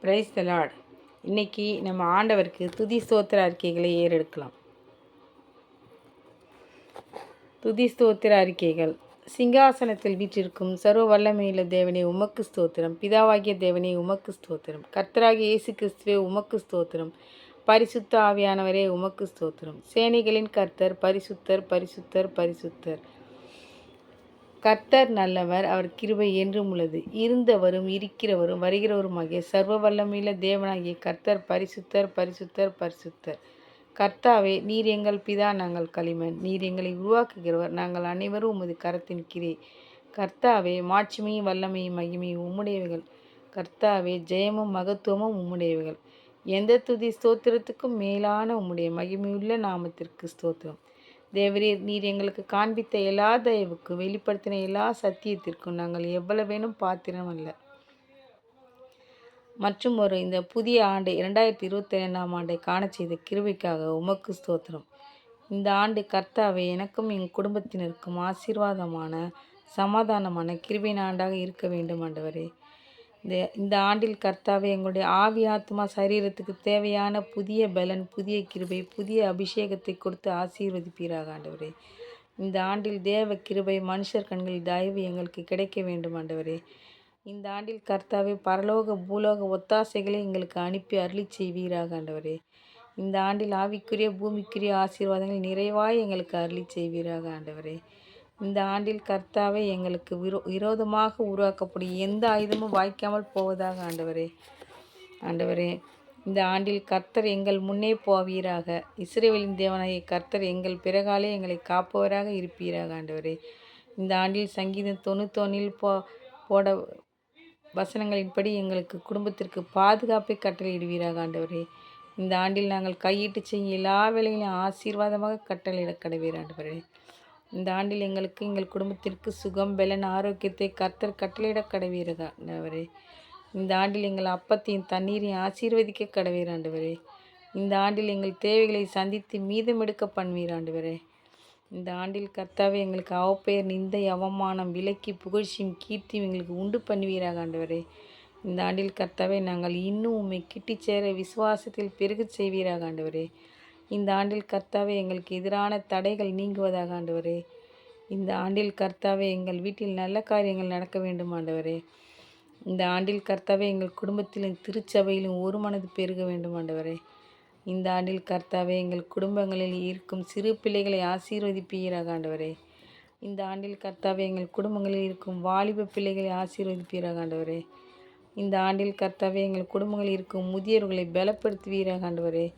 Price தலாட் இன்றைக்கி இன்னைக்கு நம்ம ஆண்டவருக்கு துதி ஸ்தோத்திர அறிக்கைகளை ஏறெடுக்கலாம். துதி ஸ்தோத்திர அறிக்கைகள். சிங்காசனத்தில் வீற்றிருக்கும் சர்வ வல்லமையுள்ள தேவனே உமக்கு ஸ்தோத்திரம். பிதாவாகிய தேவனே உமக்கு ஸ்தோத்திரம். கர்த்தராகிய இயேசு கிறிஸ்துவே உமக்கு ஸ்தோத்திரம். பரிசுத்த ஆவியானவரே உமக்கு ஸ்தோத்திரம். சேனைகளின் கர்த்தர் பரிசுத்தர் பரிசுத்தர் பரிசுத்தர். கர்த்தர் நல்லவர் அவர் கிருபை என்றும் உள்ளது. இருந்தவரும் இருக்கிறவரும் வருகிறவருமாகிய சர்வ வல்லமையில தேவனாகிய கர்த்தர் பரிசுத்தர் பரிசுத்தர் பரிசுத்தர். கர்த்தாவே நீர் எங்கள் பிதா நாங்கள் களிமண். நீர் எங்களை உருவாக்குகிறவர் நாங்கள் அனைவரும் உமது கரத்தின் கிரே கர்த்தாவே மாட்சிமையும் வல்லமையும் மகிமையும் உம்முடையவைகள். கர்த்தாவே ஜெயமும் மகத்துவமும் உம்முடையவைகள். எந்த துதி ஸ்தோத்திரத்துக்கும் மேலான உம்முடைய மகிமையுள்ள நாமத்திற்கு ஸ்தோத்திரம். தேவரீர் நீர் எங்களுக்கு காண்பித்த எல்லா தயவுக்கும் வெளிப்படுத்தின எல்லா சத்தியத்திற்கும் நாங்கள் எவ்வளவேனும் பாத்திரம் அல்ல. மற்றும் ஒரு இந்த புதிய ஆண்டு இரண்டாயிரத்தி இருபத்தி ரெண்டாம் ஆண்டை காண செய்த கிருவிக்காக உமக்கு ஸ்தோத்திரம். இந்த ஆண்டு கர்த்தாவை எனக்கும் என் குடும்பத்தினருக்கும் ஆசீர்வாதமான சமாதானமான கிருவின் ஆண்டாக இருக்க வேண்டும் ஆண்டவரே. இந்த இந்த ஆண்டில் கர்த்தாவே எங்களுடைய ஆவி ஆத்மா சரீரத்துக்கு தேவையான புதிய பலன் புதிய கிருபை புதிய அபிஷேகத்தை கொடுத்து ஆசீர்வதிப்பீராக ஆண்டவரே. இந்த ஆண்டில் தேவ கிருபை மனுஷர் கண்களில் தயவு எங்களுக்கு கிடைக்க வேண்டும் ஆண்டவரே. இந்த ஆண்டில் கர்த்தாவே பரலோக பூலோக ஒத்தாசைகளை எங்களுக்கு அனுப்பி அருளி செய்வீராக ஆண்டவரே. இந்த ஆண்டில் ஆவிக்குரிய பூமிக்குரிய ஆசீர்வாதங்கள் நிறைவாய் எங்களுக்கு அருளி செய்வீராக ஆண்டவரே. இந்த ஆண்டில் கர்த்தாவே எங்களுக்கு விரோ விரோதமாக உருவாக்கப்படும் எந்த ஆயுதமும் வாய்க்காமல் போவதாக ஆண்டவரே. ஆண்டவரே இந்த ஆண்டில் கர்த்தர் எங்கள் முன்னே போவீராக. இஸ்ரேலின் தேவனாகிய கர்த்தர் எங்கள் பிறகாலே எங்களை காப்பவராக இருப்பீராக ஆண்டவரே. இந்த ஆண்டில் சங்கீதம் தொண்ணூத்தொன்னில் போ போட வசனங்களின்படி எங்களுக்கு குடும்பத்திற்கு பாதுகாப்பை கட்டளையிடுவீராக ஆண்டவரே. இந்த ஆண்டில் நாங்கள் கையிட்டு செய்யும் எல்லா வேலைகளையும் ஆசீர்வாதமாக கட்டளையிட கடவீர் ஆண்டவரே. இந்த ஆண்டில் எங்களுக்கு எங்கள் குடும்பத்திற்கு சுகம் பலன் ஆரோக்கியத்தை கர்த்தர் கட்டளையிட கடவீரகாண்டவரே இந்த ஆண்டில் எங்கள் அப்பத்தையும் தண்ணீரையும் ஆசீர்வதிக்க கடவீராண்டவரே இந்த ஆண்டில் எங்கள் தேவைகளை சந்தித்து மீதம் எடுக்க ஆண்டவரே. இந்த ஆண்டில் கர்த்தாவே எங்களுக்கு அவப்பெயர் நிந்தை அவமானம் விலக்கி புகழ்ச்சியும் கீர்த்தியும் எங்களுக்கு உண்டு பண்ணுவீராக ஆண்டவரே. இந்த ஆண்டில் கர்த்தாவே நாங்கள் இன்னும் உண்மை கிட்டி சேர விசுவாசத்தில் பெருகச் செய்வீராக ஆண்டவரே. இந்த ஆண்டில் கர்த்தாவே எங்களுக்கு எதிரான தடைகள் நீங்குவதாக ஆண்டவரே. இந்த ஆண்டில் கர்த்தாவே எங்கள் வீட்டில் நல்ல காரியங்கள் நடக்க வேண்டும் ஆண்டவரே. இந்த ஆண்டில் கர்த்தாவே எங்கள் குடும்பத்திலும் திருச்சபையிலும் ஒரு மனது பெருக வேண்டும் ஆண்டவரே. இந்த ஆண்டில் கர்த்தாவே எங்கள் குடும்பங்களில் இருக்கும் சிறு பிள்ளைகளை ஆசீர்வதிப்பீராக ஆண்டவரே. இந்த ஆண்டில் கர்த்தாவே எங்கள் குடும்பங்களில் இருக்கும் வாலிப பிள்ளைகளை ஆசீர்வதிப்பீராக ஆண்டவரே. இந்த ஆண்டில் கர்த்தாவே எங்கள் குடும்பங்களில் இருக்கும் முதியோர்களை பலப்படுத்துவீராக ஆண்டவரே.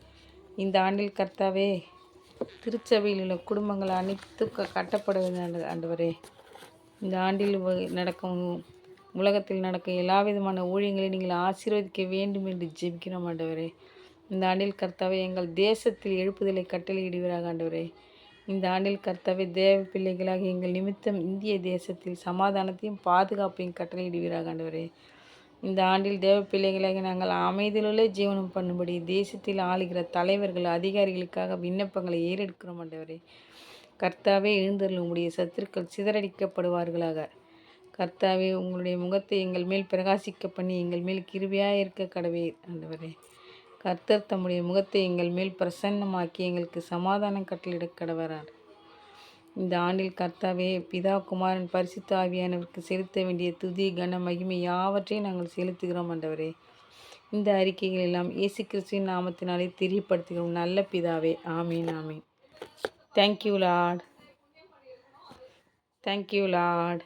இந்த ஆண்டில் கர்த்தாவே திருச்சபையில் உள்ள குடும்பங்கள் அனைத்து கட்டப்படுவது ஆண்டவரே. இந்த ஆண்டில் நடக்கும் உலகத்தில் நடக்கும் எல்லா விதமான ஊழியங்களையும் நீங்கள் ஆசீர்வதிக்க வேண்டும் என்று ஜெபிக்கிறோம் ஆண்டவரே. இந்த ஆண்டில் கர்த்தாவே எங்கள் தேசத்தில் எழுப்புதலை கட்டளையிடுவீராக ஆண்டவரே. இந்த ஆண்டில் கர்த்தாவே தேவ பிள்ளைகளாக எங்கள் நிமித்தம் இந்திய தேசத்தில் சமாதானத்தையும் பாதுகாப்பையும் கட்டளையிடுவீராக ஆண்டவரே. இந்த ஆண்டில் தேவ பிள்ளைகளாக நாங்கள் அமைதியிலுள்ள ஜீவனம் பண்ணும்படி தேசத்தில் ஆளுகிற தலைவர்கள் அதிகாரிகளுக்காக விண்ணப்பங்களை ஏறெடுக்கிறோம் ஆண்டவரே. கர்த்தாவே எழுந்தருள் உங்களுடைய சத்துருக்கள் சிதறடிக்கப்படுவார்களாக. கர்த்தாவே உங்களுடைய முகத்தை எங்கள் மேல் பிரகாசிக்க பண்ணி எங்கள் மேல் கிருபியாக இருக்க கடவே ஆண்டவரே. கர்த்தர் தம்முடைய முகத்தை எங்கள் மேல் பிரசன்னமாக்கி எங்களுக்கு சமாதானம் கட்டளிட கடவரார். இந்த ஆண்டில் கர்த்தாவே பிதா குமாரன் பரிசுத்த ஆவியானவருக்கு செலுத்த வேண்டிய துதி கன மகிமை யாவற்றையும் நாங்கள் செலுத்துகிறோம் ஆண்டவரே. இந்த அறிக்கைகள் எல்லாம் இயேசு கிறிஸ்துவின் நாமத்தினாலே தெரியப்படுத்துகிறோம். நல்ல பிதாவே ஆமீன் ஆமீன். Thank you Lord thank you Lord